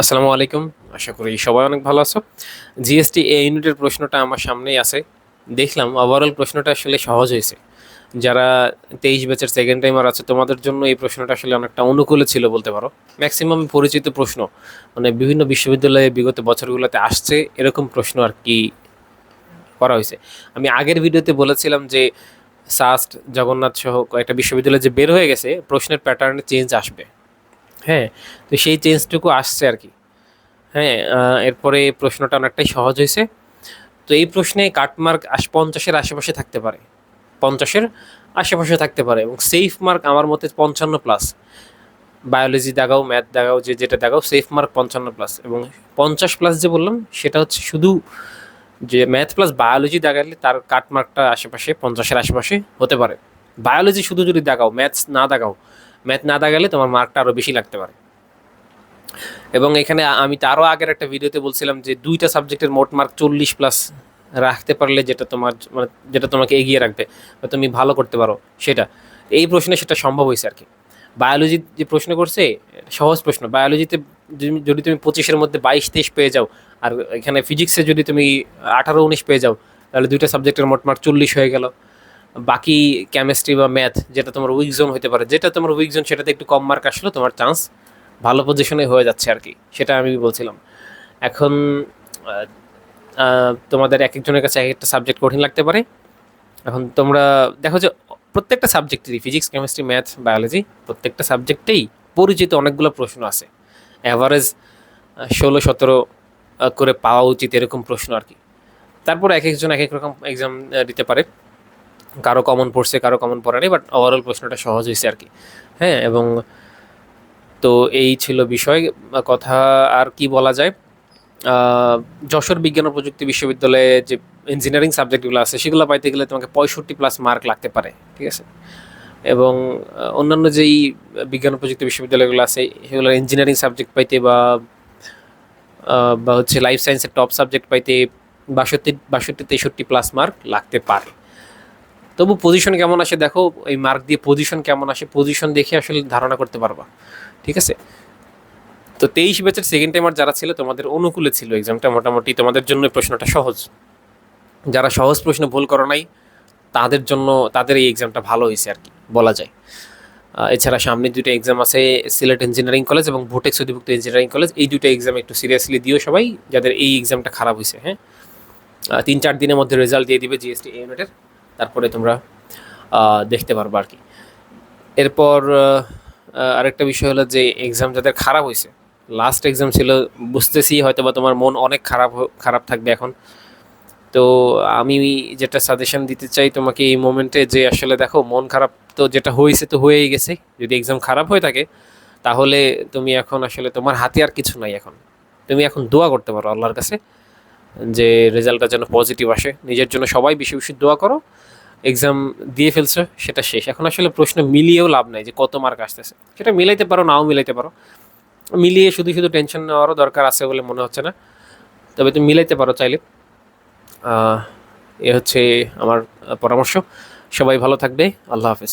আসসালামু আলাইকুম। আশা করি সবাই অনেক ভালো আছো। জিএসটি এ ইউনিটের প্রশ্নটা আমার সামনেই আছে। দেখলাম ওভারঅল প্রশ্নটা আসলে সহজ হয়েছে। যারা তেইশ ব্যাচের সেকেন্ড টাইমার আছে, তোমাদের জন্য এই প্রশ্নটা আসলে অনেকটা অনুকূলে ছিল বলতে পারো। ম্যাক্সিমাম পরিচিত প্রশ্ন মানে বিভিন্ন বিশ্ববিদ্যালয়ে বিগত বছরগুলোতে আসছে এরকম প্রশ্ন আর কি করা হয়েছে। আমি আগের ভিডিওতে বলেছিলাম যে সাস্ট জগন্নাথ সহ কয়েকটা বিশ্ববিদ্যালয় যে বের হয়ে গেছে, প্রশ্নের প্যাটার্নে চেঞ্জ আসবে। হ্যাঁ তো সেই চেঞ্জটুকু আসছে আর কি। হ্যাঁ এরপরে প্রশ্নটা অনেকটাই সহজ হয়েছে। তো এই প্রশ্নে কাটমার্ক আশ, পঞ্চাশের আশেপাশে থাকতে পারে। পঞ্চাশের আশেপাশে থাকতে পারে এবং সেফ মার্ক আমার মতে পঞ্চান্ন প্লাস বায়োলজি দেখাও ম্যাথ দেখাও, যে যেটা দেখাও সেফ মার্ক পঞ্চান্ন প্লাস এবং পঞ্চাশ প্লাস যে বললাম, সেটা হচ্ছে শুধু যে ম্যাথ প্লাস বায়োলজি দেখালে তার কাটমার্কটা আশেপাশে, পঞ্চাশের আশেপাশে হতে পারে। বায়োলজি শুধু যদি দেখাও ম্যাথস না দেখাও ম্যাথ না দেখালে তোমার মার্কটা আরও বেশি লাগতে পারে। এবং এখানে আমি তারও আগের একটা ভিডিওতে বলছিলাম যে দুইটা সাবজেক্টের মোট মার্ক চল্লিশ প্লাস রাখতে পারলে যেটা তোমার মানে যেটা তোমাকে এগিয়ে রাখবে বা তুমি ভালো করতে পারো সেটা। এই প্রশ্নে সেটা সম্ভব হয়েছে আর কি। বায়োলজি যে প্রশ্ন করছে, সহজ প্রশ্ন। বায়োলজিতে যদি তুমি পঁচিশের মধ্যে বাইশ তেইশ পেয়ে যাও আর এখানে ফিজিক্সে যদি তুমি আঠারো, উনিশ পেয়ে যাও, তাহলে দুইটা সাবজেক্টের মোট মার্ক চল্লিশ হয়ে গেল। বাকি কেমিস্ট্রি বা ম্যাথ যেটা তোমার উইক জোন হতে পারে, যেটা তোমার উইক জোন সেটাতে একটু কম মার্ক আসলো, তোমার চান্স ভালো পজিশনে হয়ে যাচ্ছে আর কি সেটা আমি বলছিলাম। এখন তোমাদের এক একজনের কাছে এক একটা সাবজেক্ট কঠিন লাগতে পারে। এখন তোমরা, দেখো যে প্রত্যেকটা সাবজেক্টেরই ফিজিক্স কেমিস্ট্রি ম্যাথ বায়োলজি প্রত্যেকটা সাবজেক্টেই পরিচিত অনেকগুলো প্রশ্ন আছে। অ্যাভারেজ ষোলো, সতেরো করে পাওয়া উচিত এরকম প্রশ্ন আর কি তারপর এক একজন এক এক রকম এক্সাম দিতে পারে। কারও কমন পড়ছে, কারও কমন পড়ে নেই বাট ওভারঅল প্রশ্নটা সহজ হয়েছে আর কি। হ্যাঁ এবং তো এই ছিল বিষয়, কথা আর কি বলা যায়? যশোর বিজ্ঞান ও প্রযুক্তি বিশ্ববিদ্যালয়ে যে ইঞ্জিনিয়ারিং সাবজেক্টগুলো আছে, সেগুলো পাইতে গেলে তোমাকে পঁয়ষট্টি প্লাস মার্ক লাগতে পারে, ঠিক আছে? এবং অন্যান্য যেই বিজ্ঞান ও প্রযুক্তি বিশ্ববিদ্যালয়গুলো আছে সেগুলো ইঞ্জিনিয়ারিং সাবজেক্ট পাইতে বা বা হচ্ছে লাইফ সায়েন্সের টপ সাবজেক্ট পাইতে বাষট্টি বাষট্টি, তেষট্টি প্লাস মার্ক লাগতে পারে। তবু পজিশন কেমন আসে দেখো, এই মার্ক দিয়ে পজিশন কেমন আসে পজিশন দেখে আসলে ধারণা করতে পারবা, ঠিক আছে? তো তেইশ ব্যাচের সেকেন্ড টাইমার যারা ছিল, তোমাদের অনুকূলে ছিল এক্সামটা মোটামুটি, তোমাদের জন্য প্রশ্নটা সহজ। যারা সহজ প্রশ্ন ভুল করো নাই, তাদের জন্য, তাদের এই এক্সামটা ভালো হয়েছে আর কি, বলা যায়। এছাড়া সামনে দুটো এক্সাম আছে সিলেট ইঞ্জিনিয়ারিং কলেজ এবং ভোটেক্স অধিভুক্ত ইঞ্জিনিয়ারিং কলেজ এই দুটো এক্সাম একটু সিরিয়াসলি দিও সবাই, যাদের এই এক্সামটা খারাপ হয়েছে হ্যাঁ? তিন চার দিনের মধ্যে রেজাল্ট দিয়ে দিবে জিএসটি ইউনিটের তারপরে তোমরা দেখতে পারবে আর কি। এরপর আরেকটা বিষয় হলো যে এক্সাম যাদের খারাপ হয়েছে লাস্ট এক্সাম ছিল, বুঝতেছি হয়তো বা তোমার মন অনেক খারাপ খারাপ থাকবে এখন। তো আমি যেটা সাজেশন দিতে চাই তোমাকে এই মোমেন্টে যে আসলে দেখো, মন খারাপ তো যেটা হয়েছে তো হয়েই গেছে। যদি এক্সাম খারাপ হয়ে থাকে, তাহলে তুমি এখন আসলে তোমার হাতে আর কিছু নাই এখন। তুমি এখন দোয়া করতে পারো আল্লাহর কাছে। যে রেজাল্টটা যেন পজিটিভ আসে। নিজের জন্য সবাই বেশি বেশি দোয়া করো। এক্সাম দিয়ে ফেলছো, সেটা শেষ। এখন আসলে প্রশ্ন মিলিয়েও লাভ নাই যে কত মার্ক আসতেছে। সেটা মিলাইতে পারো, নাও মিলাইতে পারো। মিলিয়ে শুধু শুধু টেনশন নেওয়ারও দরকার আছে বলে মনে হচ্ছে না। তবে তুমি মিলাইতে পারো চাইলে। এ হচ্ছে আমার পরামর্শ। সবাই ভালো থাকবে। আল্লাহ হাফেজ।